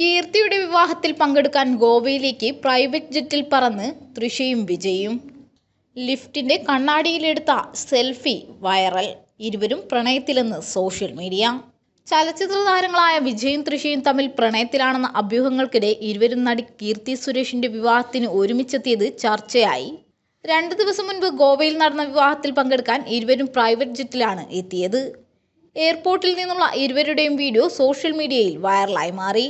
കീർത്തിയുടെ വിവാഹത്തിൽ പങ്കെടുക്കാൻ ഗോവയിലേക്ക് പ്രൈവറ്റ് ജെറ്റിൽ പറന്ന് തൃശയും വിജയും. ലിഫ്റ്റിന്റെ കണ്ണാടിയിലെടുത്ത സെൽഫി വൈറൽ. ഇരുവരും പ്രണയത്തിലെന്ന് സോഷ്യൽ മീഡിയ. ചലച്ചിത്ര താരങ്ങളായ വിജയും തൃശയും തമ്മിൽ പ്രണയത്തിലാണെന്ന അഭ്യൂഹങ്ങൾക്കിടെ ഇരുവരും നടി കീർത്തി സുരേഷിന്റെ വിവാഹത്തിന് ഒരുമിച്ചെത്തിയത് ചർച്ചയായി. രണ്ടു ദിവസം മുൻപ് ഗോവയിൽ നടന്ന വിവാഹത്തിൽ പങ്കെടുക്കാൻ ഇരുവരും പ്രൈവറ്റ് ജെറ്റിലാണ് എത്തിയത്. എയർപോർട്ടിൽ നിന്നുള്ള ഇരുവരുടെയും വീഡിയോ സോഷ്യൽ മീഡിയയിൽ വൈറലായി മാറി.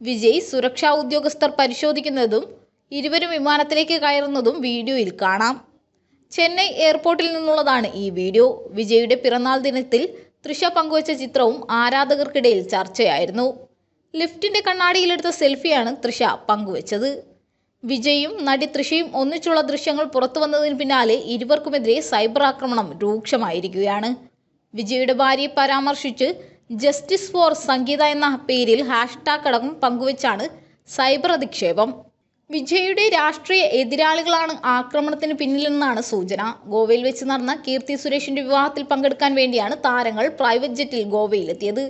വിജയ് സുരക്ഷാ ഉദ്യോഗസ്ഥർ പരിശോധിക്കുന്നതും ഇരുവരും വിമാനത്തിലേക്ക് കയറുന്നതും വീഡിയോയിൽ കാണാം. ചെന്നൈ എയർപോർട്ടിൽ നിന്നുള്ളതാണ് ഈ വീഡിയോ. വിജയുടെ പിറന്നാൾ ദിനത്തിൽ തൃഷ പങ്കുവച്ച ചിത്രവും ആരാധകർക്കിടയിൽ ചർച്ചയായിരുന്നു. ലിഫ്റ്റിന്റെ കണ്ണാടിയിലെടുത്ത സെൽഫിയാണ് തൃഷ പങ്കുവച്ചത്. വിജയും നടി തൃഷയും ഒന്നിച്ചുള്ള ദൃശ്യങ്ങൾ പുറത്തു വന്നതിന് പിന്നാലെ ഇരുവർക്കുമെതിരെ സൈബർ ആക്രമണം രൂക്ഷമായിരിക്കുകയാണ്. വിജയുടെ ഭാര്യയെ പരാമർശിച്ച് ജസ്റ്റിസ് ഫോർ സംഗീത എന്ന പേരിൽ ഹാഷ്ടാഗ് അടക്കം പങ്കുവച്ചാണ് സൈബർ അധിക്ഷേപം. വിജയുടെ രാഷ്ട്രീയ എതിരാളികളാണ് ആക്രമണത്തിന് പിന്നിലെന്നാണ് സൂചന. ഗോവയിൽ വെച്ച് നടന്ന കീർത്തി സുരേഷിന്റെ വിവാഹത്തിൽ പങ്കെടുക്കാൻ വേണ്ടിയാണ് താരങ്ങൾ പ്രൈവറ്റ് ജെറ്റിൽ ഗോവയിലെത്തിയത്.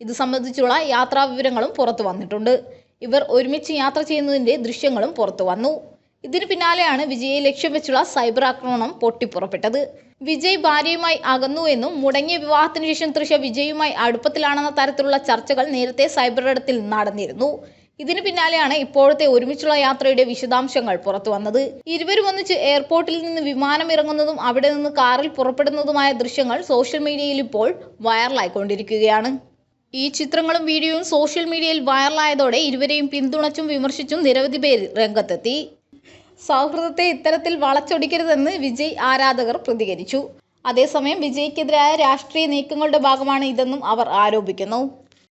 ഇത് സംബന്ധിച്ചുള്ള യാത്രാ വിവരങ്ങളും പുറത്തു വന്നിട്ടുണ്ട്. ഇവർ ഒരുമിച്ച് യാത്ര ചെയ്യുന്നതിന്റെ ദൃശ്യങ്ങളും പുറത്തു വന്നു. ഇതിന് പിന്നാലെയാണ് വിജയെ ലക്ഷ്യം വെച്ചുള്ള സൈബർ ആക്രമണം പൊട്ടിപ്പുറപ്പെട്ടത്. വിജയ് ഭാര്യയുമായി അകന്നു എന്നും മുടങ്ങിയ വിവാഹത്തിന് ശേഷം തൃശ വിജയുമായി അടുപ്പത്തിലാണെന്ന തരത്തിലുള്ള ചർച്ചകൾ നേരത്തെ സൈബർ ഇടത്തിൽ നടന്നിരുന്നു. ഇതിനു പിന്നാലെയാണ് ഇപ്പോഴത്തെ ഒരുമിച്ചുള്ള യാത്രയുടെ വിശദാംശങ്ങൾ പുറത്തു വന്നത്. ഇരുവരും ഒന്നിച്ച് എയർപോർട്ടിൽ നിന്ന് വിമാനം ഇറങ്ങുന്നതും അവിടെ നിന്ന് കാറിൽ പുറപ്പെടുന്നതുമായ ദൃശ്യങ്ങൾ സോഷ്യൽ മീഡിയയിൽ ഇപ്പോൾ വൈറലായിക്കൊണ്ടിരിക്കുകയാണ്. ഈ ചിത്രങ്ങളും വീഡിയോയും സോഷ്യൽ മീഡിയയിൽ വൈറലായതോടെ ഇരുവരെയും പിന്തുണച്ചും വിമർശിച്ചും നിരവധി പേർ രംഗത്തെത്തി. സൗഹൃദത്തെ ഇത്തരത്തിൽ വളച്ചൊടിക്കരുതെന്ന് വിജയ് ആരാധകർ പ്രതികരിച്ചു. അതേസമയം വിജയ്ക്കെതിരായ രാഷ്ട്രീയ നീക്കങ്ങളുടെ ഭാഗമാണ് ഇതെന്നും അവർ ആരോപിക്കുന്നു.